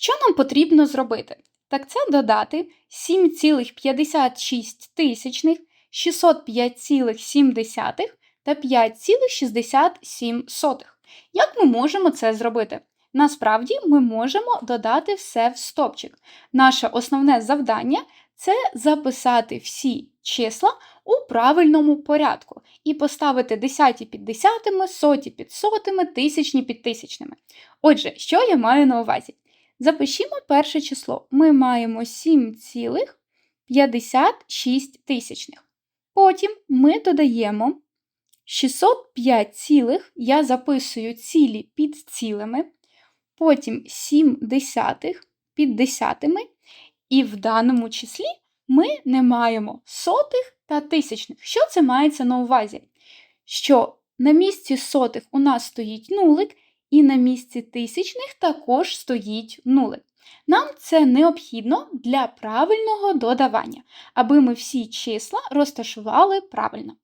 Що нам потрібно зробити? Так це додати 7,56 тисячних, 605,7 та 5,67. Як ми можемо це зробити? Насправді ми можемо додати все в стопчик. Наше основне завдання це записати всі числа у правильному порядку і поставити десяті під десятими, соті під сотими, тисячні під тисячними. Отже, що я маю на увазі? Запишімо перше число. Ми маємо 7,56 тисячних. Потім ми додаємо 605 цілих, я записую цілі під цілими, потім 7 десятих під десятими, і в даному числі ми не маємо сотих та тисячних. Що це мається на увазі? Що на місці сотих у нас стоїть нулик, і на місці тисячних також стоїть нулик. Нам це необхідно для правильного додавання, аби ми всі числа розташували правильно.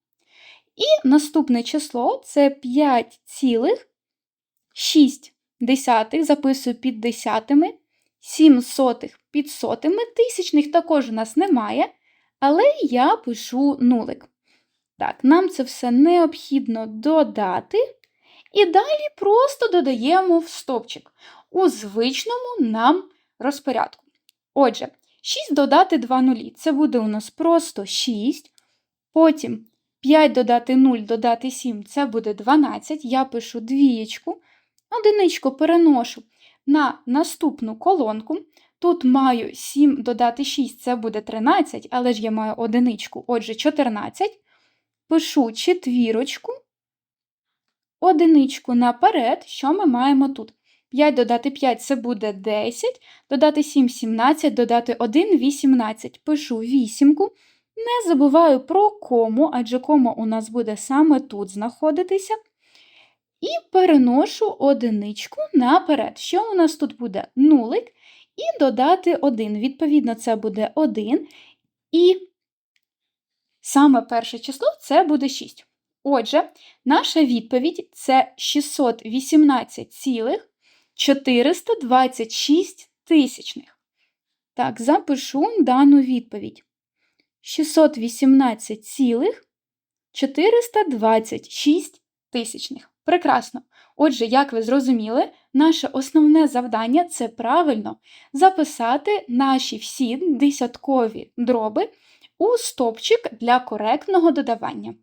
І наступне число це 5,6 записую під десятими, 7 сотих під сотими, тисячних також у нас немає, але я пишу нулик. Так, нам це все необхідно додати. І далі просто додаємо в стопчик у звичному нам розпорядку. Отже, 6 додати 2 нулі. Це буде у нас просто 6. Потім 5 додати 0, додати 7 це буде 12. Я пишу двієчку, одиничку переношу на наступну колонку. Тут маю 7 додати 6, це буде 13, але ж я маю одиничку, отже, 14. Пишу четвірочку, одиничку наперед, що ми маємо тут? 5 додати 5 це буде 10, додати 7 17, додати 1 18. Пишу вісімку. Не забуваю про кому, адже кома у нас буде саме тут знаходитися. І переношу одиничку наперед. Що у нас тут буде? Нулик. І додати 1. Відповідно, це буде 1. І саме перше число це буде 6. Отже, наша відповідь це 618,426 тисячних. Так, запишу дану відповідь. 618,426 тисячних. Прекрасно. Отже, як ви зрозуміли, наше основне завдання це правильно записати наші всі десяткові дроби у стопчик для коректного додавання.